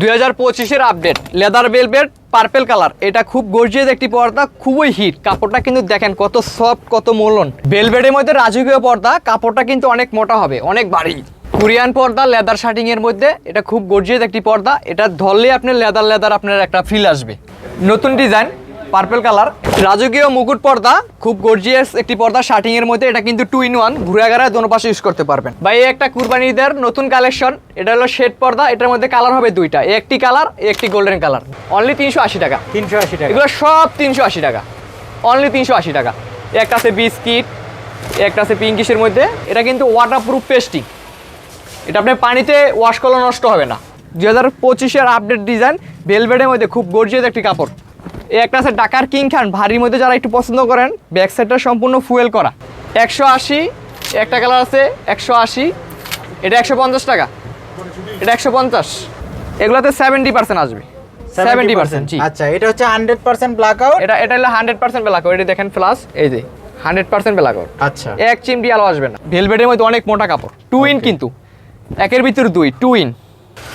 দুই হাজার পঁচিশের update leather velvet purple colour এটা খুব গর্জিয়াস একটি পর্দা, খুবই হিট কাপড়টা কিন্তু দেখেন কত সফট কত মোলন। বেলবেটের মধ্যে রাজকীয় পর্দা, কাপড়টা কিন্তু অনেক মোটা হবে, অনেক ভারী। কোরিয়ান পর্দা লেদার শার্টিং এর মধ্যে, এটা খুব গর্জিয়াস একটি পর্দা। এটা ধরলে আপনার লেদার লেদার আপনার একটা ফিল আসবে। নতুন ডিজাইন পার্পেল কালার রাজকীয় মুকুট পর্দা খুব গর্জিয়াস একটি পর্দা শার্টিং এর মধ্যে এটা কিন্তু টু ইন ওয়ান ঘুরে গেড়ায় দোনো পাশে ইউজ করতে পারবেন। বা এই একটা কুরবানি ঈদের নতুন কালেকশন এটা হলো শেড পর্দা এটার মধ্যে কালার হবে দুইটা একটি কালার একটি গোল্ডেন কালার অনলি তিনশো আশি টাকা। তিনশো আশি টাকা। এগুলো সব তিনশো আশি টাকা। অনলি তিনশো আশি টাকা। একটা আছে বিস্কিট একটা আছে পিঙ্কিশের মধ্যে এটা কিন্তু ওয়াটারপ্রুফ পেস্টিং এটা আপনার পানিতে ওয়াশ করলে নষ্ট হবে না। দু হাজার পঁচিশের আপডেট ডিজাইন ভেলভেটের মধ্যে খুব গর্জিয়াস একটি কাপড়। একটা আছে ডাকার কিং খান। ভারীর মধ্যে যারা একটু পছন্দ করেন ব্যাক সাইডটা সম্পূর্ণ ফুয়েল করা। একশো আশি একটা কালার আছে একশো আশি। এটা একশো পঞ্চাশ টাকা। এটা একশো পঞ্চাশ। এগুলোতে সেভেন্টি পার্সেন্ট আসবে। সেভেন্টি পার্সেন্ট জি। আচ্ছা এটা হচ্ছে হান্ড্রেড পার্সেন্ট ব্ল্যাক আউট এটা এটা হলো হান্ড্রেড পার্সেন্ট ব্ল্যাক আউট এটা দেখেন প্লাস এই যে হান্ড্রেড পার্সেন্ট ব্ল্যাক আউট আচ্ছা। এক চিমটি আলো আসবে না। ভেলভেটের মধ্যে অনেক মোটা কাপড়। টু ইন কিন্তু। একের ভিতর দুই টু ইন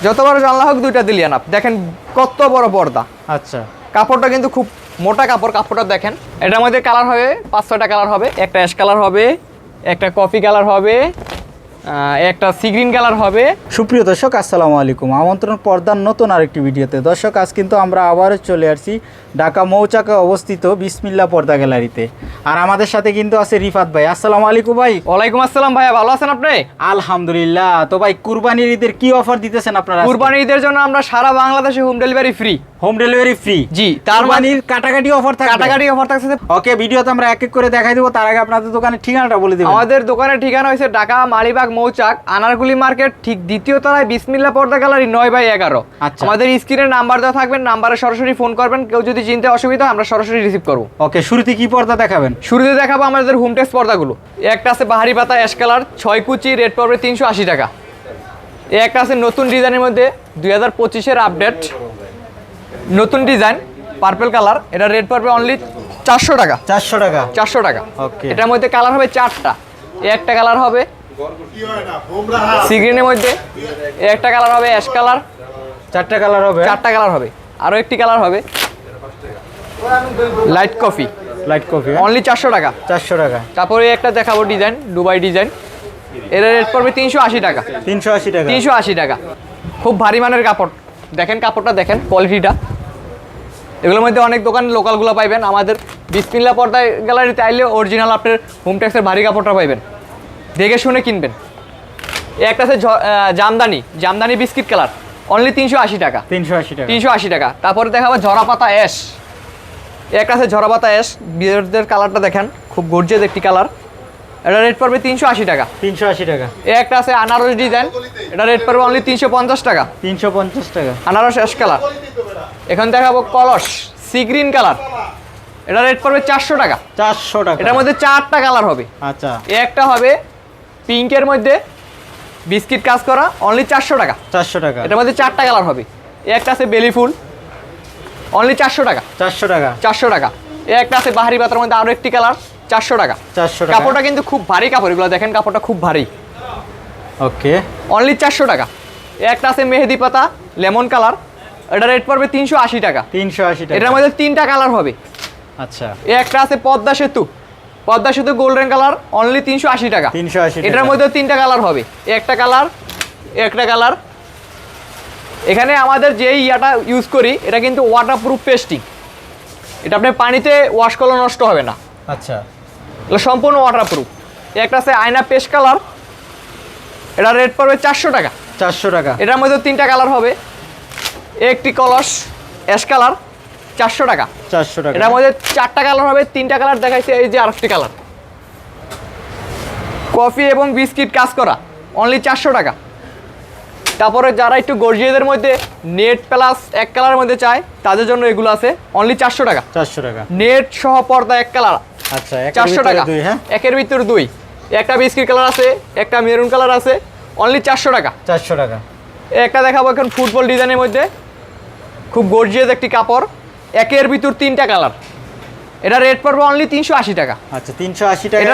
যত বড় জানলা হোক দুইটা দিলিয়ান আপ। দেখেন কত বড় পর্দা। আচ্ছা। কাপড়টা কিন্তু খুব মোটা কাপড়, কাপড়টা দেখেন। এটার মধ্যে কালার হবে, পাঁচ ছয়টা কালার হবে, একটা অ্যাশ কালার হবে, একটা কফি কালার হবে একটা সি গ্রিন কালার হবে। সুপ্রিয় দর্শক আসসালামু আলাইকুম। আমন্ত্রণ পর্দার নতুন আরেকটি ভিডিওতে। দর্শক আজ কিন্তু আমরা আবারও চলে আসছি ঢাকা মৌচাকে অবস্থিত বিসমিল্লা পর্দা গ্যালারিতে। আর আমাদের সাথে কিন্তু আছে রিফাত ভাই। আসসালামু আলাইকুম ভাই। ওয়ালাইকুম আসসালাম ভাইয়া ভালো আছেন আপনি? আলহামদুলিল্লাহ। তো ভাই কুরবানির ঈদের কি অফার দিতেছেন আপনারা কুরবানি ঈদের জন্য আমরা সারা বাংলাদেশে home delivery free home delivery free জি তার মানে কাটাকাটি অফার থাকে কাটাকাটি অফার থাকছে। ওকে ভিডিওতে আমরা এক এক করে দেখাই দেবো। তার আগে আপনাদের দোকানের ঠিকানাটা বলে দেবো আমাদের দোকানের ঠিকানা হয়েছে ঢাকা মালিবাগ মৌচাক আনারগুলি মার্কেট ঠিক দ্বিতীয় তলায় বিসমিল্লা পর্দা গ্যালারি নয় বাই এগারো। আচ্ছা। আমাদের স্ক্রিনে নাম্বার দেওয়া থাকবেন নাম্বারে সরাসরি ফোন করবেন কেউ যদি চিনতে অসুবিধা আমরা সরাসরি রিসিভ করব। ওকে শুরুতে কি পর্দা দেখাবেন? শুরুতে দেখাবো আমাদের হোম টেক্স পর্দাগুলো। একটা আছে বাহারি পাতা অ্যাশ কালার ছয় কুচি রেড পড়বে তিনশো আশি টাকা। একটা আছে নতুন ডিজাইনের মধ্যে দুই হাজার পঁচিশের আপডেট নতুন ডিজাইন পার্পেল কালার এটা রেড পড়বে অনলি চারশো টাকা। চারশো টাকা। চারশো টাকা। ওকে। এটার মধ্যে কালার হবে চারটা। একটা কালার হবে সিগ্রিনের মধ্যে একটা কালার হবে অ্যাশ কালার চারটা কালার হবে। চারটা কালার হবে। আরও একটি কালার হবে light coffee light coffee only চারশো টাকা। চারশো টাকা। তারপরে একটা দেখাবো ডিজাইন দুবাই ডিজাইন এর রেট পড়বে তিনশো আশি টাকা। তিনশো আশি টাকা। তিনশো আশি টাকা। খুব ভারী মানের কাপড়। দেখেন কাপড়টা দেখেন কোয়ালিটিটা এগুলোর মধ্যে অনেক দোকান লোকালগুলো পাইবেন। আমাদের বিসমিল্লা পর্দায় গ্যালারিতে আইলে অরিজিনাল আপনার হোম ট্যাক্সের ভারী কাপড়টা পাইবেন। দেখে শুনে কিনবেন। একটা আছে Jamdani Jamdani biscuit colour. Only তিনশো আশি টাকা। তিনশো আশি টাকা। তিনশো আশি টাকা। তারপরে দেখাবো ঝরা পাতা অ্যাশ এ একটা আছে ঝরা পাতা অ্যাশ বিয়ারদের কালারটা দেখেন খুব গর্জিয়াস একটি কালার। এটা রেট পড়বে তিনশো আশি টাকা। তিনশো আশি টাকা। এ একটা আছে আনারস ডিজাইন এটা রেট পড়বে অনলি তিনশো পঞ্চাশ টাকা। তিনশো পঞ্চাশ টাকা। আনারস অ্যাশ কালার এখন দেখাবো কলস সি গ্রিন কালার এটা রেট পড়বে চারশো টাকা। চারশো টাকা। এটার মধ্যে চারটা কালার হবে। আচ্ছা। একটা হবে পিঙ্কের মধ্যে বিস্কিট কাজ করা অনলি চারশো টাকা। চারশো টাকা। এটার মধ্যে চারটা কালার হবে। এ একটা আছে বেলি ফুল অনলি চারশো টাকা। চারশো টাকা। চারশো টাকা। এ একটা আছে বাহারি পাতার মধ্যে আরও একটি কালার চারশো টাকা। চারশো টাকা। কাপড়টা কিন্তু খুব ভারী কাপড় এগুলো দেখেন কাপড়টা খুব ভারী। ওকে। অনলি চারশো টাকা। এ একটা আছে মেহেদি পাতা লেমন কালার এটা রেট পড়বে তিনশো আশি টাকা। তিনশো আশি টাকা। এটার মধ্যে তিনটা কালার হবে। আচ্ছা। এ একটা আছে পদ্মা সেতু পদ্মা সেতু গোল্ডেন কালার অনলি তিনশো আশি টাকা। 380 এটার টাকা। মধ্যে তিনটা কালার হবে। একটা কালার একটা কালার এখানে আমাদের যে ইয়াটা ইউজ করি এটা কিন্তু ওয়াটারপ্রুফ পেস্টিং এটা আপনি পানিতে ওয়াশ করলে নষ্ট হবে না। আচ্ছা। এটা সম্পূর্ণ ওয়াটারপ্রুফ একটা আছে আয়না পেস্ট কালার এটা রেট পড়বে চারশো টাকা। চারশো টাকা। এটার মধ্যে তিনটা কালার হবে। একটি কলস অ্যাশ কালার চারশো টাকা। চারশো টাকা। এটার মধ্যে চারটা কালার হবে তিনটা কালার দেখাইছে এই যে আরেকটি কালার। কফি এবং বিস্কিট কাজ করা অনলি চারশো টাকা। তারপরে যারা একটু গর্জিয়াদের মধ্যে নেট প্লাস এক কালারের মধ্যে চায় তাদের জন্য এগুলো আছে অনলি চারশো টাকা। চারশো টাকা। নেট সহ পর্দা এক কালার। আচ্ছা চারশো টাকা। হ্যাঁ? একের ভিতর দুই। একটা বিস্কিট কালার আছে একটা মেরুন কালার আছে অনলি চারশো টাকা। চারশো টাকা। একটা দেখাবো এখন ফুটবল ডিজাইনের মধ্যে। খুব গর্জিয়াস একটি কাপড়। একের ভিতর তিনটা কালার। এটা রেট পড়বে অনলি তিনশো আশি টাকা। আচ্ছা তিনশো আশি টাকা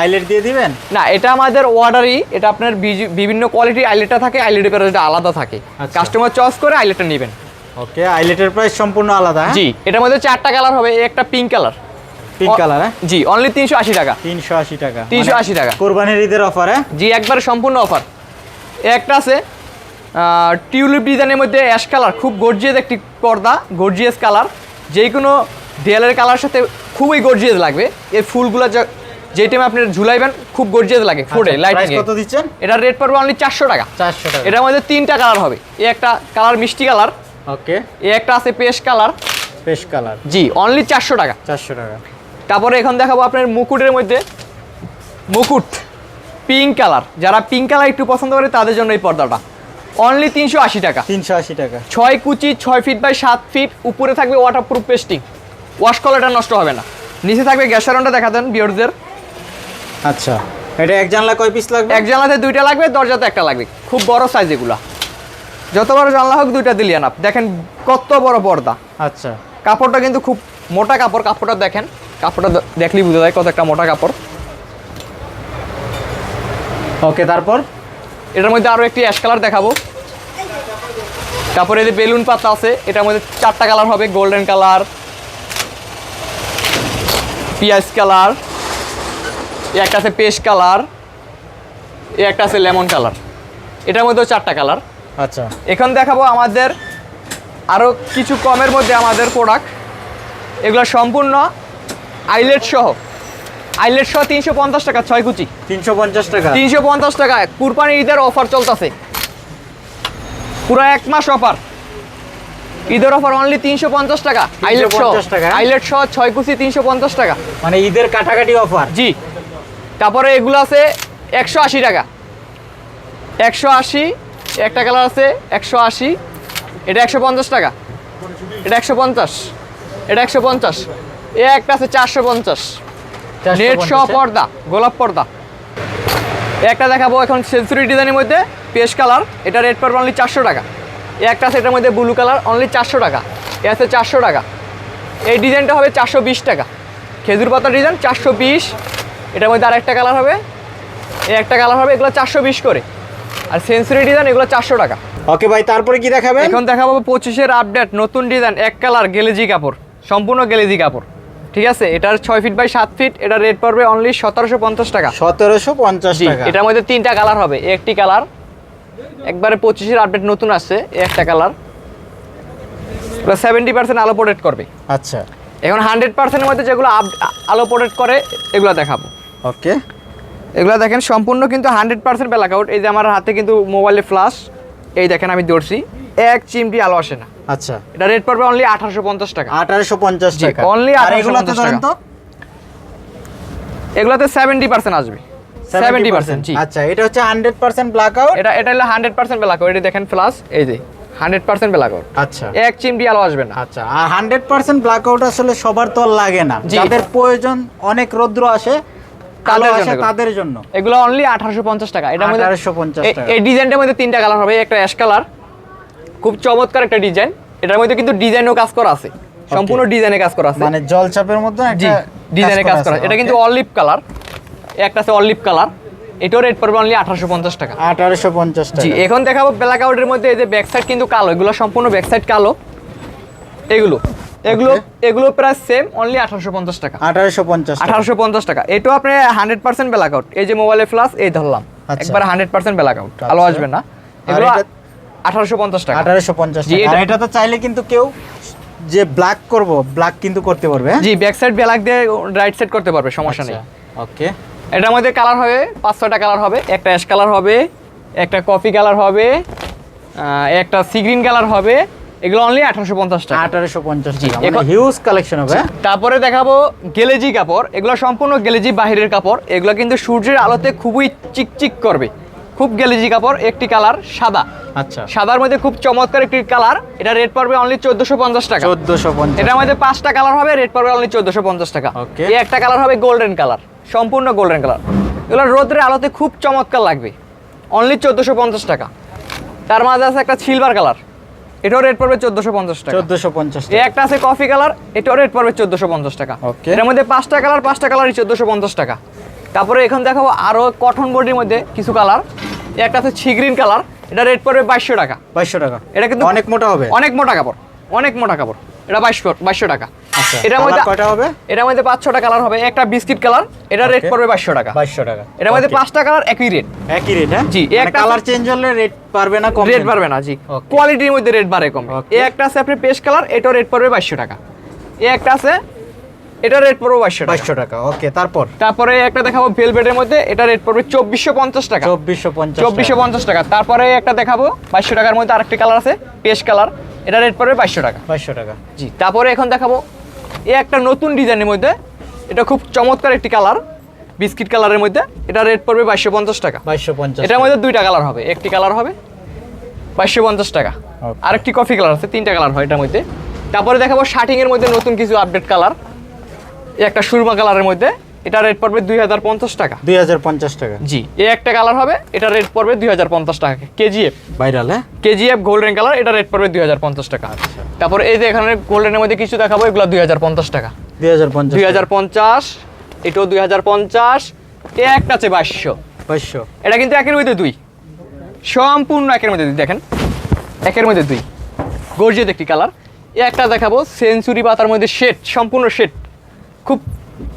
আইলেট দিয়ে দিবেন? না এটা আমাদের অর্ডারই এটা আপনার বিভিন্ন কোয়ালিটির আইলেটটা থাকে আইলেটের প্রাইসটা আলাদা থাকে। আচ্ছা। কাস্টমার চয়েস করে আইলেটটা নেবেন। ওকে আইলেটের প্রাইস সম্পূর্ণ আলাদা হ্যাঁ? জি এটার মধ্যে চারটা কালার হবে একটা পিঙ্ক কালার পিঙ্ক কালার হ্যাঁ? জি অনলি তিনশো আশি টাকা। তিনশো আশি টাকা। 380 টাকা। কোরবানির ঈদের অফার হ্যাঁ? জি একবারে সম্পূর্ণ অফার একটা আছে টিউলিপ ডিজাইনের মধ্যে অ্যাশ কালার খুব গর্জিয়াস একটি পর্দা গর্জিয়াস কালার যে কোনো দেয়ালের কালার সাথে খুবই গর্জিয়াস লাগবে। এই ফুলগুলো যা- টাইমে আপনি ঝুলাইবেন খুব গর্জিয়াস লাগে ফোটে আচ্ছা, লাইটিং কত দিচ্ছেন? এটা রেট পড়বে অনলি চারশো টাকা। চারশো টাকা। এটার মধ্যে তিনটা কালার হবে। এই একটা কালার মিষ্টি কালার ওকে। এই একটা আছে পেস্ট কালার পেশ কালার জি অনলি চারশো টাকা। চারশো টাকা। তারপরে এখন দেখাবো আপনার মুকুটের মধ্যে মুকুট পিঙ্ক কালার যারা পিঙ্ক কালার একটু পছন্দ করে তাদের জন্য এই পর্দাটা। অনলি তিনশো আশি টাকা। তিনশো আশি টাকা। ছয় কুচি ছয় ফিট বাই সাত ফিট উপরে থাকবে ওয়াটারপ্রুফ পেস্টিং ওয়াশ কলারটা নষ্ট হবে না। নিচে থাকবে গ্যাসারনটা দেখাতেন বিয়রদের আচ্ছা। এটা এক জানলা কয় পিস লাগবে? এক জানলাতে দুইটা লাগবে দরজাতে একটা লাগবে। খুব বড় সাইজ এগুলা। যত বড় জানলা হোক দুইটা দিলি আনাপ দেখেন কত বড় পর্দা। আচ্ছা। কাপড়টা কিন্তু খুব মোটা কাপড়। কাপড়টা দেখেন। কাপড়টা দেখলেই বোঝা যায় কত একটা মোটা কাপড়। ওকে তারপর? এটার মধ্যে আরও একটি অ্যাশ কালার দেখাবো। তারপরে যে বেলুন পাতা আছে এটার মধ্যে চারটা কালার হবে গোল্ডেন কালার পিঁয়াজ কালার একটা আছে পেস্ট কালার একটা আছে লেমন কালার এটার মধ্যেও চারটা কালার আচ্ছা। এখন দেখাবো আমাদের আরও কিছু কমের মধ্যে আমাদের প্রোডাক্ট এগুলো সম্পূর্ণ আইলেট সহ। আইলেট সহ তিনশো পঞ্চাশ টাকা ছয় কুচি। তিনশো পঞ্চাশ টাকা। তিনশো পঞ্চাশ টাকা কুরবানি ঈদের অফার চলতেছে। পুরো এক মাস অফার ঈদের অফার অনলি তিনশো পঞ্চাশ টাকা। আইলেট সহ। আইলেট সহ ছয় কুচি তিনশো পঞ্চাশ টাকা। মানে ঈদের কাটাকাটি অফার জি। তারপরে এগুলো আছে একশো আশি টাকা। একশো আশি একটা কালার আছে একশো আশি। এটা একশো পঞ্চাশ টাকা। এটা একশো পঞ্চাশ। এটা একশো পঞ্চাশ। এ একটা আছে চারশো পঞ্চাশ। নেট সহ পর্দা গোলাপ পর্দা। একটা দেখাবো এখন সেঞ্চুরি ডিজাইনের মধ্যে। পেস্ট কালার এটা রেড পড়বে অনলি চারশো টাকা। এ একটা আছে এটার মধ্যে ব্লু কালার অনলি চারশো টাকা। এ আছে চারশো টাকা। এই ডিজাইনটা হবে চারশো বিশ টাকা। খেজুর পাতার ডিজাইন চারশো বিশ। এটার মধ্যে আরেকটা কালার হবে। এই একটা কালার হবে এগুলো চারশো বিশ করে। আর সেন্সুরি ডিজাইন এগুলো চারশো টাকা। ওকে ভাই তারপরে কি দেখাবেন? এখন দেখাবো পঁচিশের আপডেট নতুন ডিজাইন এক কালার গেলেজি কাপড় সম্পূর্ণ গেলেজি কাপড়। ঠিক আছে? এটার ছয় ফিট বাই সাত ফিট এটা রেট পড়বে অনলি সতেরোশো পঞ্চাশ টাকা। সতেরোশো পঞ্চাশ টাকা। এটার মধ্যে তিনটা কালার হবে। একটি কালার একবারে পঁচিশের আপডেট নতুন এই একটা কালার সেভেন্টি পার্সেন্ট আলো প্রোটেক্ট করবে। আচ্ছা। এখন হান্ড্রেড পার্সেন্টের মধ্যে যেগুলো আলো প্রোটেক্ট করে এগুলো দেখাবো। ওকে। এগুলো দেখেন সম্পূর্ণ কিন্তু হান্ড্রেড পার্সেন্ট ব্ল্যাক আউট এই যে আমার হাতে কিন্তু মোবাইলে ফ্লাশ এই দেখেন আমি ধরছি এক চিমটি আলো আসে না। আচ্ছা। এটা রেট পড়বে অনলি আঠারোশো পঞ্চাশ টাকা। আঠারোশো পঞ্চাশ টাকা। আর এগুলোতে 1850 ধরেন এগুলোতে সেভেন্টি পার্সেন্ট আসবে। জি। আচ্ছা এটা হচ্ছে হান্ড্রেড পার্সেন্ট ব্ল্যাক আউট এটা এটা হলো হান্ড্রেড পার্সেন্ট ব্ল্যাক আউট এটা দেখেন ফ্লাশ এই যে হান্ড্রেড পার্সেন্ট ব্ল্যাক আউট আচ্ছা। এক চিমটি আলো আসবে না। আচ্ছা আর হান্ড্রেড পার্সেন্ট ব্ল্যাক আউট আসলে সবার তো লাগে না। যাদের প্রয়োজন অনেক রৌদ্র আসে কালো আসে তাদের জন্য। এগুলো অনলি আঠারোশো পঞ্চাশ টাকা। মধ্যে 1850 এ- টাকা। এই ডিজাইনটার মধ্যে তিনটা কালার হবে একটা অ্যাশ কালার খুব চমৎকার একটা ডিজাইন এটার মধ্যে কিন্তু ডিজাইনও কাজ করা আছে। সম্পূর্ণ ডিজাইনে কাজ করা আছে। মানে জল চাপের মধ্যে একটা ডিজাইনে কাজ করা এটা কিন্তু অলিভ কালার একটা আছে অলিভ কালার এটাও রেট পড়বে অনলি আঠারোশো পঞ্চাশ টাকা। আঠারোশো পঞ্চাশ জি এখন দেখাবো ব্ল্যাক আউটের মধ্যে এই যে ব্যাক সাইড কিন্তু কালো এগুলো সম্পূর্ণ ব্যাক সাইড কালো। এগুলো এগুলো এগুলো প্রায় সেম অনলি আঠারোশো পঞ্চাশ টাকা। আঠারোশো পঞ্চাশ আঠারোশো পঞ্চাশ টাকা। এটাও আপনি হান্ড্রেড পার্সেন্ট ব্ল্যাক আউট এই যে মোবাইলে ফ্লাস এই ধরলাম। আচ্ছা। একবার হান্ড্রেড পার্সেন্ট ব্ল্যাক আউট আলো আচ্ছা। আসবে না। এগুলো আঠারোশো পঞ্চাশ টাকা। আঠারোশো পঞ্চাশ এটা- তো চাইলে কিন্তু কেউ যে ব্ল্যাক করব ব্ল্যাক কিন্তু করতে পারবে হ্যাঁ? জি ব্যাক সাইড ব্ল্যাক দিয়ে রাইট সাইড করতে পারবে সমস্যা নেই। ওকে এটার মধ্যে কালার হবে পাঁচ ছয়টা কালার হবে। একটা অ্যাশ কালার হবে একটা কফি কালার হবে একটা সি গ্রিন কালার হবে। এগুলো অনলি আঠারোশো পঞ্চাশ টাকা। আঠারোশো পঞ্চাশ মানে হিউজ কালেকশন হবে হ্যাঁ? তারপরে দেখাবো গেলেজি কাপড়। এগুলো সম্পূর্ণ গেলেজি বাহিরের কাপড়। এগুলো কিন্তু সূর্যের আলোতে খুবই চিকচিক করবে। খুব গেলেজি কাপড় একটি কালার সাদা। আচ্ছা। সাদার মধ্যে খুব চমৎকার একটি কালার এটা রেট পড়বে অনলি চোদ্দশো পঞ্চাশ টাকা। চোদ্দশো পঞ্চাশ এটার মধ্যে পাঁচটা কালার হবে রেট পড়বে অনলি চোদ্দশো পঞ্চাশ টাকা. এই একটা কালার হবে গোল্ডেন কালার সম্পূর্ণ গোল্ডেন কালার এগুলো রোদ্রের আলোতে খুব চমৎকার লাগবে। অনলি চোদ্দশো পঞ্চাশ টাকা। তার মাঝে আছে একটা সিলভার কালার এটাও রেট পড়বে চোদ্দোশো পঞ্চাশ টাকা। চোদ্দোশো পঞ্চাশ এই একটা আছে কফি কালার এটাও রেট পড়বে চোদ্দোশো পঞ্চাশ টাকা. এটার মধ্যে পাঁচটা কালার পাঁচটা কালারই চোদ্দোশো পঞ্চাশ টাকা। তারপরে এখন দেখাবো আরও কঠন বডির মধ্যে কিছু কালার একটা আছে ছিগ্রিন কালার এটা রেট পড়বে বাইশশো টাকা। বাইশশো টাকা। এটা কিন্তু অনেক মোটা হবে। অনেক মোটা কাপড় অনেক মোটা কাপড়। এটা বাইশশো বাইশশো টাকা। আচ্ছা এটার মধ্যে কয়টা হবে? এটার মধ্যে পাঁচ ছটা কালার হবে একটা বিস্কিট কালার এটা রেট পড়বে বাইশশো টাকা। বাইশশো টাকা। এটার মধ্যে পাঁচটা কালার একই রেট একই রেট হ্যাঁ? জি, এই একটা কালার চেঞ্জ হলে রেট পারবে না কম রেট বাড়বে না জি। কোয়ালিটির মধ্যে রেট বাড়ে কম. এই একটা আছে আপনি পেস্ট কালার এটাও রেট পড়বে বাইশশো টাকা। এই একটা আছে এটা রেট পড়বে বাইশশো বাইশশো টাকা ওকে তারপর? তারপরে একটা দেখাবো ভেলভেটের মধ্যে এটা রেট পড়বে চব্বিশশো পঞ্চাশ টাকা। চব্বিশশো পঞ্চাশ চব্বিশশো পঞ্চাশ টাকা। তারপরে একটা দেখাবো বাইশশো টাকার মধ্যে আরেকটি কালার আছে পেস্ট কালার এটা রেট পড়বে বাইশশো টাকা। বাইশশো টাকা। জি তারপরে এখন দেখাবো এ একটা নতুন ডিজাইনের মধ্যে এটা খুব চমৎকার একটি কালার বিস্কিট কালারের মধ্যে এটা রেট পড়বে বাইশশো পঞ্চাশ টাকা। বাইশশো পঞ্চাশ এটার মধ্যে দুইটা কালার হবে একটি কালার হবে বাইশশো পঞ্চাশ টাকা. আরেকটি কফি কালার আছে তিনটা কালার হয় এটার মধ্যে। তারপরে দেখাবো শার্টিংয়ের মধ্যে নতুন কিছু আপডেট কালার একটা সুরমা কালারের মধ্যে। এটা রেট পড়বে দুই হাজার পঞ্চাশ টাকা। দুই হাজার পঞ্চাশ টাকা। জি এই একটা কালার হবে এটা রেট পড়বে দুই হাজার পঞ্চাশ টাকা। কেজিএফ ভাইরাল হ্যাঁ? K G F golden colour এটা রেট পড়বে দুই হাজার পঞ্চাশ টাকা। তারপরে এই যে এখানে গোল্ডেনের মধ্যে কিছু দেখাবো এগুলো দুই হাজার পঞ্চাশ টাকা। দুই হাজার পঞ্চাশ দুই হাজার পঞ্চাশ এটাও দুই হাজার পঞ্চাশ এ একটা আছে বাইশশো। বাইশশো। এটা কিন্তু একের মধ্যে দুই। সম্পূর্ণ একের মধ্যে দুই দেখেন। একের মধ্যে দুই। গর্জিয়াত একটি কালার এ একটা দেখাবো সেঞ্চুরি পাতার মধ্যে শেড সম্পূর্ণ শেড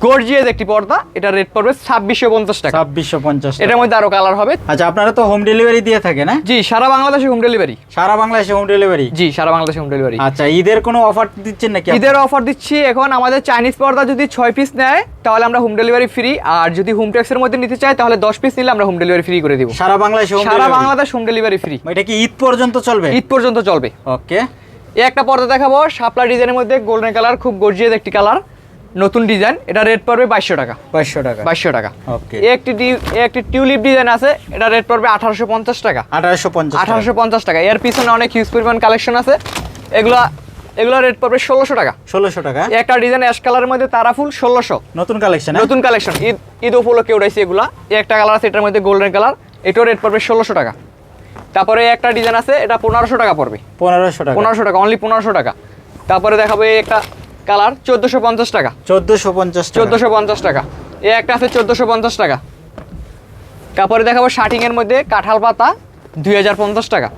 গর্জিয়াস একটি পর্দা। এটা রেট পড়বে ছাব্বিশশো পঞ্চাশ টাকা। ছাব্বিশশো পঞ্চাশ এটার মধ্যে আরও কালার হবে। আচ্ছা আপনারা তো হোম ডেলিভারি দিয়ে থাকেন হ্যাঁ? জি সারা বাংলাদেশে হোম ডেলিভারি সারা বাংলাদেশে হোম ডেলিভারি জি সারা বাংলাদেশে হোম ডেলিভারি আচ্ছা ঈদের কোনো অফার দিচ্ছেন নাকি ঈদের অফার দিচ্ছি এখন আমাদের চাইনিজ পর্দা যদি ছয় পিস নেয় তাহলে আমরা হোম ডেলিভারি ফ্রি আর যদি হোম ট্যাক্সের মধ্যে নিতে চাই তাহলে দশ পিস নিলে আমরা হোম ডেলিভারি ফ্রি করে দিব। সারা বাংলাদেশে সারা বাংলাদেশ হোম ডেলিভারি ফ্রি এটা কি ঈদ পর্যন্ত চলবে? ঈদ পর্যন্ত চলবে। ওকে একটা পর্দা দেখাবো শাপলা ডিজাইনের মধ্যে গোল্ডেন কালার খুব গর্জিয়াস একটি কালার নতুন ডিজাইন এটা রেট পড়বে বাইশশো টাকা। বাইশশো টাকা। বাইশশো টাকা। ওকে একটি একটি টিউলিপ ডিজাইন আছে এটা রেট পড়বে আঠারোশো পঞ্চাশ টাকা। আঠারোশো পঞ্চাশ আঠারোশো পঞ্চাশ টাকা। এর পিছনে অনেক হিউজ পরিমাণ কালেকশন আছে। এগুলা এগুলো রেট পড়বে ষোলোশো টাকা। ষোলোশো টাকা। একটা ডিজাইন অ্যাশ কালারের মধ্যে তারাফুল ষোলোশো। নতুন কালেকশন নতুন কালেকশন ঈদ ঈদ উপলক্ষে উঠাইছি এগুলা। একটা কালার আছে এটার মধ্যে গোল্ডেন কালার এটাও রেট পড়বে ষোলোশো টাকা। তারপরে একটা ডিজাইন আছে এটা পনেরোশো টাকা পড়বে। পনেরোশো টাকা। পনেরোশো টাকা অনলি পনেরোশো টাকা। তারপরে দেখাবো একটা কালার চোদ্দোশো পঞ্চাশ টাকা। চোদ্দোশো পঞ্চাশ টাকা। চোদ্দোশো পঞ্চাশ টাকা। এই একটা আছে চোদ্দোশো পঞ্চাশ টাকা। তারপরে দেখাবো শার্টিংয়ের মধ্যে কাঁঠাল পাতা দুই হাজার পঞ্চাশ টাকা।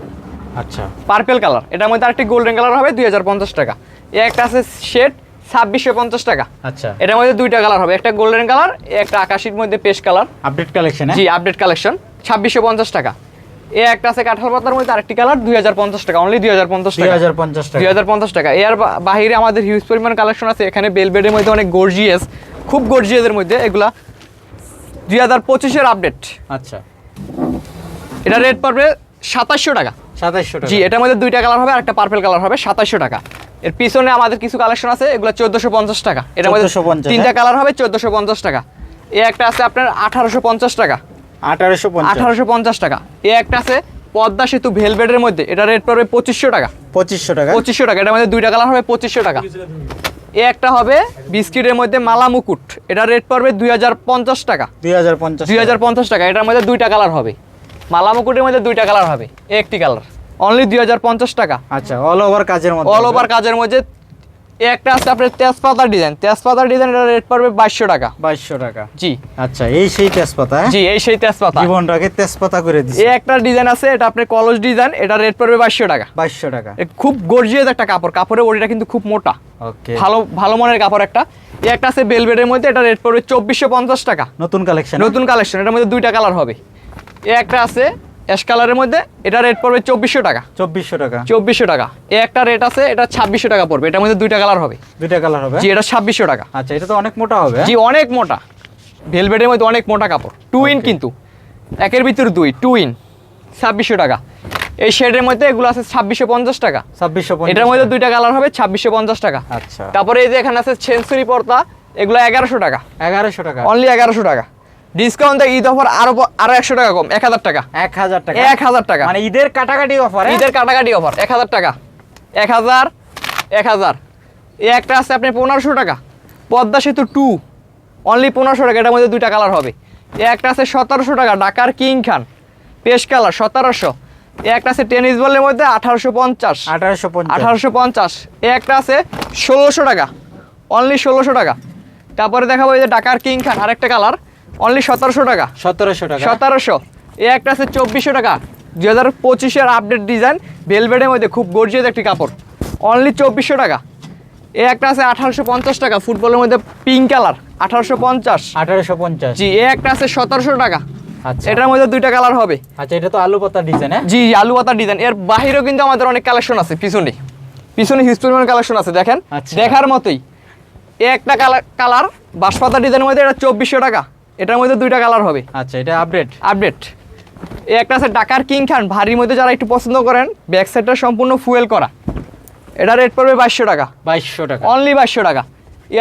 আচ্ছা। Purple colour. এটার মধ্যে আরেকটি গোল্ডেন কালার হবে দুই হাজার পঞ্চাশ টাকা। এই একটা আছে শেড ছাব্বিশশো পঞ্চাশ টাকা। আচ্ছা। এটার মধ্যে দুইটা কালার হবে। একটা গোল্ডেন কালার একটা আকাশির মধ্যে পেস্ট কালার। আপডেট কালেকশন জি আপডেট কালেকশন ছাব্বিশশো পঞ্চাশ টাকা। এ একটা আছে কাঁঠাল পাতার মধ্যে আরেকটি কালার দুই হাজার পঞ্চাশ টাকা অনলি দুই হাজার পঞ্চাশ টাকা। দুই হাজার পঞ্চাশ টাকা। এর বা- বাহিরে আমাদের হিউজ পরিমাণ কালেকশন আছে এখানে বেলবেডের মধ্যে অনেক গর্জিয়াস খুব গর্জিয়াসের মধ্যে এগুলা দুই হাজার পঁচিশের আপডেট আচ্ছা। এটা রেট পড়বে সাতাশশো টাকা। সাতাইশশো টাকা। জি এটার মধ্যে দুইটা কালার হবে আর একটা পার্পেল কালার হবে সাতাশশো টাকা। এর পিছনে আমাদের কিছু কালেকশন আছে এগুলো চোদ্দোশো পঞ্চাশ টাকা। এটার মধ্যে তিনটা কালার হবে চোদ্দোশো পঞ্চাশ টাকা। এ একটা আছে আপনার আঠারোশো পঞ্চাশ টাকা। আঠারোশো পঞ্চাশ। টাকা। এ একটা আছে পদ্মা সেতু ভেলভেটের মধ্যে। এটা রেট পড়বে পঁচিশশো টাকা। পঁচিশশো টাকা। পঁচিশশো টাকা। এটার মধ্যে দুইটা কালার হবে পঁচিশশো টাকা। এ একটা হবে বিস্কিটের মধ্যে মালা মুকুট। এটা রেট পড়বে দুই হাজার পঞ্চাশ টাকা। দুই হাজার পঞ্চাশ দুই হাজার পঞ্চাশ টাকা। এটার মধ্যে দুইটা কালার হবে। মালা মুকুটের মধ্যে দুইটা কালার হবে। একটি কালার। অনলি দুই হাজার পঞ্চাশ টাকা। আচ্ছা অল ওভার কাজের মধ্যে অল ওভার কাজের মধ্যে একটা আছে আপনার তেজপাতার ডিজাইন তেজপাতার ডিজাইন এটা রেট পড়বে বাইশশো টাকা। বাইশশো টাকা। জি। আচ্ছা এই সেই তেজপাতা হ্যাঁ? জি এই সেই তেজপাতা। জীবনটাকে তেজপাতা করে দিচ্ছে এ একটা ডিজাইন আছে এটা আপনার কলস ডিজাইন এটা রেট পড়বে বাইশশো টাকা। বাইশশো টাকা। খুব গর্জিয়াস একটা কাপড়। কাপড়ের বডিটা কিন্তু খুব মোটা। ওকে। ভালো ভালো মানের কাপড় একটা। এ একটা আছে বেলবেডের মধ্যে এটা রেট পড়বে চব্বিশশো পঞ্চাশ টাকা। নতুন কালেকশন নতুন কালেকশন এটার মধ্যে দুইটা কালার হবে। এ একটা আছে অ্যাশ কালারের মধ্যে এটা রেট পড়বে চব্বিশশো টাকা। চব্বিশশো টাকা। চব্বিশশো টাকা। এ একটা রেট আছে এটা ছাব্বিশশো টাকা পড়বে। এটার মধ্যে দুইটা কালার হবে। দুইটা কালার হবে? জি এটা ছাব্বিশশো টাকা। আচ্ছা এটা তো অনেক মোটা হবে। জি অনেক মোটা। ভেলভেটের মধ্যে অনেক মোটা কাপড়। টু ইন কিন্তু। একের ভিতর দুই টু ইন ছাব্বিশশো টাকা। এই শেডের মধ্যে এগুলো আছে ছাব্বিশশো পঞ্চাশ টাকা। ছাব্বিশশো এটার মধ্যে দুইটা কালার হবে ছাব্বিশশো পঞ্চাশ টাকা। আচ্ছা। তারপরে এই যে এখানে আছে সেঞ্চুরি পর্দা এগুলো এগারোশো টাকা। এগারোশো টাকা। অনলি এগারোশো টাকা। ডিসকাউন্ট ঈদ অফার আরও আরও একশো টাকা কম এক হাজার টাকা। এক হাজার টাকা? এক হাজার টাকা। মানে ঈদের কাটাকাটি অফার ঈদের কাটাকাটি অফার এক হাজার টাকা। এক হাজার এক হাজার। এই একটা আছে আপনি পনেরোশো টাকা পদ্মা সেতু টু অনলি পনেরোশো টাকা এটার মধ্যে দুইটা কালার হবে। এই একটা আছে সতেরোশো টাকা ঢাকার কিং খান পেশ কালার সতেরোশো। এ একটা আছে টেনিস বলের মধ্যে আঠারোশো পঞ্চাশ। আঠারোশো আঠারোশো পঞ্চাশ। এ একটা আছে ষোলোশো টাকা অনলি ষোলোশো টাকা। তারপরে দেখাবো এই যে ডাকার কিং খান আরেকটা কালার অনলি সতেরোশো টাকা। সতেরোশো টাকা। সতেরোশো। এ একটা আছে চব্বিশশো টাকা। দু হাজার পঁচিশের আপডেট ডিজাইন ভেলভেটের মধ্যে খুব গর্জিয়াস একটি কাপড়। অনলি চব্বিশশো টাকা। এ একটা আছে আঠারোশো পঞ্চাশ টাকা ফুটবলের মধ্যে পিঙ্ক কালার আঠারোশো পঞ্চাশ। আঠারোশো পঞ্চাশ। জি এ একটা আছে সতেরোশো টাকা। আচ্ছা। এটার মধ্যে দুইটা কালার হবে। আচ্ছা এটা তো আলু পাতা ডিজাইন হ্যাঁ? জি আলু পাতার ডিজাইন এর বাহিরেও কিন্তু আমাদের অনেক কালেকশন আছে পিছনে। পিছনে হিউজ পরিমাণ কালেকশন আছে দেখেন। আচ্ছা। দেখার মতোই। এ একটা কালার কালার বাঁশপাতা ডিজাইনের মধ্যে এটা চব্বিশশো টাকা। এটার মধ্যে দুইটা কালার হবে। আচ্ছা এটা আপডেট আপডেট এ একটা আছে ডাকার কিং খান ভারীর মধ্যে যারা একটু পছন্দ করেন ব্যাক সাইডটা সম্পূর্ণ ফুয়েল করা। এটা রেট পড়বে বাইশশো টাকা। বাইশশো টাকা। অনলি বাইশশো টাকা।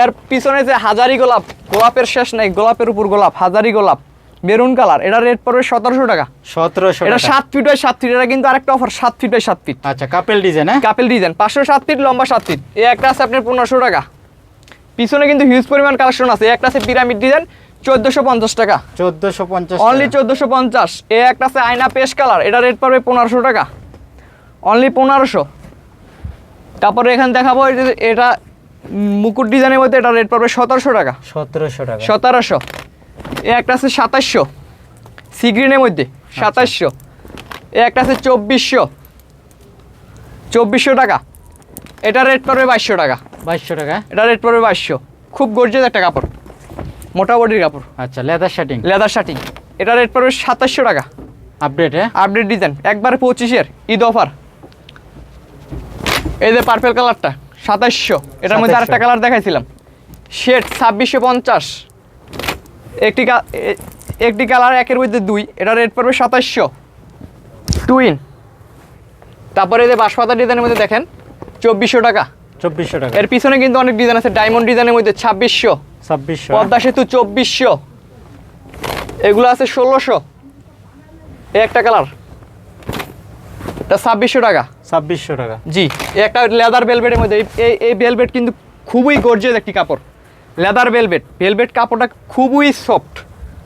এর পিছনে যে হাজারি গোলাপ গোলাপের শেষ নাই গোলাপের উপর গোলাপ হাজারি গোলাপ মেরুন কালার এটা রেট পড়বে সতেরোশো টাকা। সতেরোশো এটা সাত ফিট বাই সাত ফিট এটা কিন্তু আরেকটা অফার সাত ফিট বাই সাত ফিট আচ্ছা কাপেল ডিজাইন হ্যাঁ? কাপেল ডিজাইন পাঁচশো সাত ফিট লম্বা সাত ফিট এই একটা আছে আপনার পনেরোশো টাকা। পিছনে কিন্তু হিউজ পরিমাণ কালেকশন আছে। এই একটা আছে পিরামিড ডিজাইন চোদ্দোশো পঞ্চাশ টাকা। চোদ্দোশো পঞ্চাশ অনলি চোদ্দোশো পঞ্চাশ। এ একটা আছে আয়না পেশ কালার। এটা রেট পড়বে পনেরোশো টাকা। অনলি পনেরোশো। তারপরে এখানে দেখাবো এটা মুকুট ডিজাইনের মধ্যে এটা রেট পড়বে সতেরোশো টাকা। সতেরোশো টাকা। সতেরোশো। এ একটা আছে সাতাশশো সি গ্রিনের মধ্যে সাতাশশো এ একটা আছে চব্বিশশো। চব্বিশশো টাকা। এটা রেট পড়বে বাইশশো টাকা। বাইশশো টাকা। এটা রেট পড়বে বাইশশো। খুব গর্জিয়াস একটা কাপড়। মোটা বডির কাপড়। আচ্ছা লেদার শার্টিং লেদার শার্টিং এটা রেট পড়বে সাতাশশো টাকা। আপডেট হ্যাঁ আপডেট ডিজাইন একবারে পঁচিশের ঈদ অফার এই যে পার্পেল কালারটা সাতাশশো। এটার মধ্যে আরেকটা কালার দেখাইছিলাম। শেড ছাব্বিশশো পঞ্চাশ। একটি একটি কালার একের মধ্যে দুই। এটা রেট পড়বে সাতাশশো। টুইন তারপরে এই যে বাঁশপাতা ডিজাইনের মধ্যে দেখেন চব্বিশশো টাকা। চব্বিশশো টাকা। এর পিছনে কিন্তু অনেক ডিজাইন আছে। ডায়মন্ড ডিজাইনের মধ্যে ছাব্বিশশো। ছাব্বিশশো। পদ্মা সেতু চব্বিশশো। এগুলো আছে ষোলোশো। এই একটা কালার। এটা ছাব্বিশশো টাকা। ছাব্বিশশো টাকা। জি একটা লেদার ভেলভেটের মধ্যে। এই- এই ভেলভেট কিন্তু খুবই গর্জিয়াস একটি কাপড়। Leather velvet. ভেলভেট কাপড়টা খুবই সফট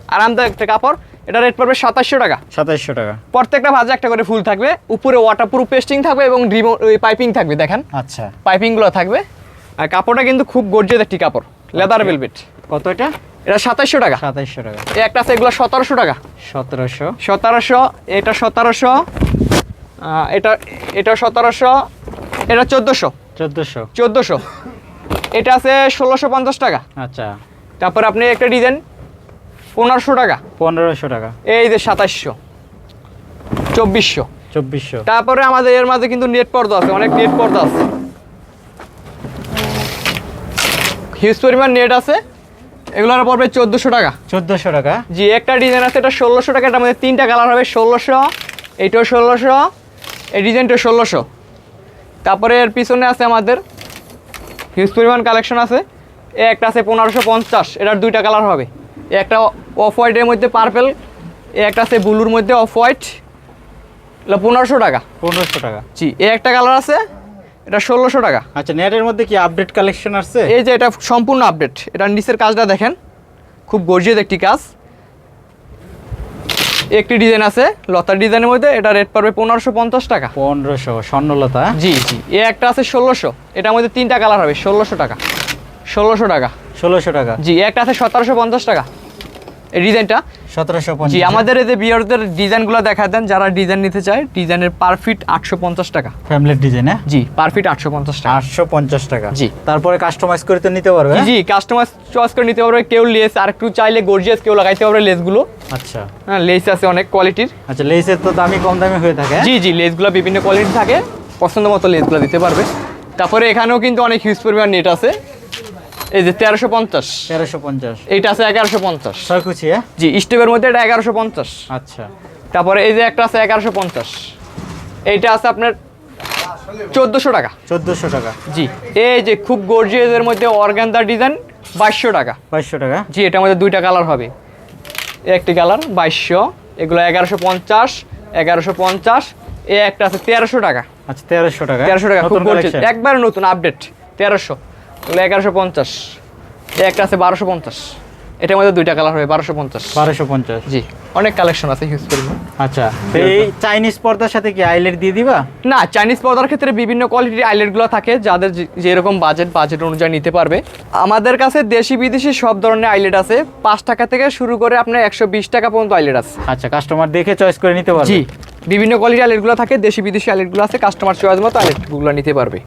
আরামদায়ক একটা কাপড়। এটা রেট পড়বে সাতাশশো টাকা। সাতাইশশো টাকা। প্রত্যেকটা ভাজে একটা করে ফুল থাকবে। উপরে ওয়াটারপ্রুফ পেস্টিং থাকবে এবং পাইপিং থাকবে দেখেন। আচ্ছা। পাইপিংগুলো থাকবে। আর কাপড়টা কিন্তু খুব গর্জিয়াস একটি কাপড় লেদার ভেলভেট কত এটা? এটা সাতাশশো টাকা। সাতাইশশো টাকা। এই একটা আছে এগুলো সতেরোশো টাকা। সতেরোশো। সতেরোশো এটা সতেরোশো এটা এটা সতেরোশো এটা চোদ্দোশো। চোদ্দোশো। চোদ্দোশো। এটা আছে ষোলোশো পঞ্চাশ টাকা। আচ্ছা। তারপর আপনি একটা ডিজাইন পনেরোশো টাকা। পনেরোশো টাকা। এই যে সাতাশশো চব্বিশশো। চব্বিশশো। তারপরে আমাদের এর মাঝে কিন্তু নেট পর্দা আছে অনেক নেট পর্দা আছে। হিউজ পরিমাণ নেট আছে। এগুলোর পড়বে চোদ্দোশো টাকা। চোদ্দোশো টাকা। জি একটা ডিজাইন আছে এটা ষোলোশো টাকা এটার মধ্যে তিনটা কালার হবে ষোলোশো এইটাও ষোলোশো এই ডিজাইনটা ষোলোশো। তারপরে এর পিছনে আছে আমাদের হিউজ পরিমাণ কালেকশন আছে। এ একটা আছে পনেরোশো পঞ্চাশ এটার দুইটা কালার হবে। একটা অফ হোয়াইটের মধ্যে পার্পেল এ একটা আছে ব্লুর মধ্যে অফ হোয়াইট এটা পনেরোশো টাকা। পনেরোশো টাকা। জি এ একটা কালার আছে এটা ষোলোশো টাকা। আচ্ছা নেটের মধ্যে কি আপডেট কালেকশন আসছে? এই যে এটা সম্পূর্ণ আপডেট এটা নিচের কাজটা দেখেন। খুব গর্জিয়াস একটি কাজ। একটি ডিজাইন আছে লতার ডিজাইনের মধ্যে। এটা রেট পড়বে পনেরোশো পঞ্চাশ টাকা। পনেরোশো স্বর্ণলতা। জি জি। এ একটা আছে ষোলোশো। এটার মধ্যে তিনটা কালার হবে ষোলোশো টাকা। ষোলোশো টাকা। ষোলোশো টাকা। জি একটা আছে সতেরোশো পঞ্চাশ টাকা। এই ডিজাইনটা? সতেরোশো জি আমাদের বিয়ারদের ডিজাইনগুলো দেখা দেন যারা ডিজাইন নিতে চায় ডিজাইনের আটশো পঞ্চাশ টাকা। ফ্যামিলির ডিজাইন হ্যাঁ? জি আটশো পঞ্চাশ টাকা। আটশো পঞ্চাশ টাকা। জি। তারপরে কাস্টমাইজ করে তো নিতে পারবে জি হ্যাঁ? জি কাস্টমার চয়েস করে নিতে পারবে কেউ লেস আর একটু চাইলে গর্জিয়াস কেউ লাগাইতে পারবে লেসগুলো আচ্ছা। হ্যাঁ লেস আছে অনেক কোয়ালিটির আচ্ছা লেসের তো দামি কম দামি হয়ে থাকে হ্যাঁ? জি জি লেসগুলো বিভিন্ন কোয়ালিটি থাকে পছন্দ মতো লেসগুলো দিতে পারবে। তারপরে এখানেও কিন্তু অনেক হিউজ পরিমাণ নেট আছে। এই যে তেরোশো পঞ্চাশ। তেরোশো পঞ্চাশ। এইটা আছে এগারোশো পঞ্চাশ। ছয় কুচি হ্যাঁ? জি স্টেপের মধ্যে এটা এগারোশো পঞ্চাশ। আচ্ছা। তারপরে এই যে একটা আছে এগারোশো পঞ্চাশ। এইটা আছে আপনার চোদ্দোশো টাকা। চোদ্দোশো টাকা। জি এই যে খুব গর্জিয়াসের মধ্যে অর্গানদার ডিজাইন বাইশশো টাকা। বাইশশো টাকা। জি এটার মধ্যে দুইটা কালার হবে। একটি কালার বাইশশো। এগুলো এগারোশো পঞ্চাশ এগারোশো পঞ্চাশ। এ একটা আছে তেরোশো টাকা। আচ্ছা তেরোশো টাকা। তেরোশো টাকা খুব একবারে নতুন আপডেট তেরোশো। এগারোশো পঞ্চাশ। একটা আছে বারোশো পঞ্চাশ। এটার মধ্যে দুইটা কালার হবে বারোশো পঞ্চাশ। বারোশো পঞ্চাশ। জি অনেক কালেকশন আছে হিউজ পরিমাণ। আচ্ছা এই চাইনিজ পর্দার সাথে কি আইলেট দিয়ে দিবা? না চাইনিজ পর্দার ক্ষেত্রে বিভিন্ন কোয়ালিটির আইলেটগুলো থাকে যাদের যে- যেরকম বাজেট বাজেট অনুযায়ী নিতে পারবে। আমাদের কাছে দেশি বিদেশি সব ধরনের আইলেট আছে। পাঁচ টাকা থেকে শুরু করে আপনার একশো বিশ টাকা পর্যন্ত আইলেট আছে। আচ্ছা কাস্টমার দেখে চয়েস করে নিতে পারবে। জি বিভিন্ন কোয়ালিটির আইলেটগুলো থাকে দেশি বিদেশি আইলেটগুলো আছে কাস্টমার চয়েস মতো আইলেটগুলো নিতে পারবে।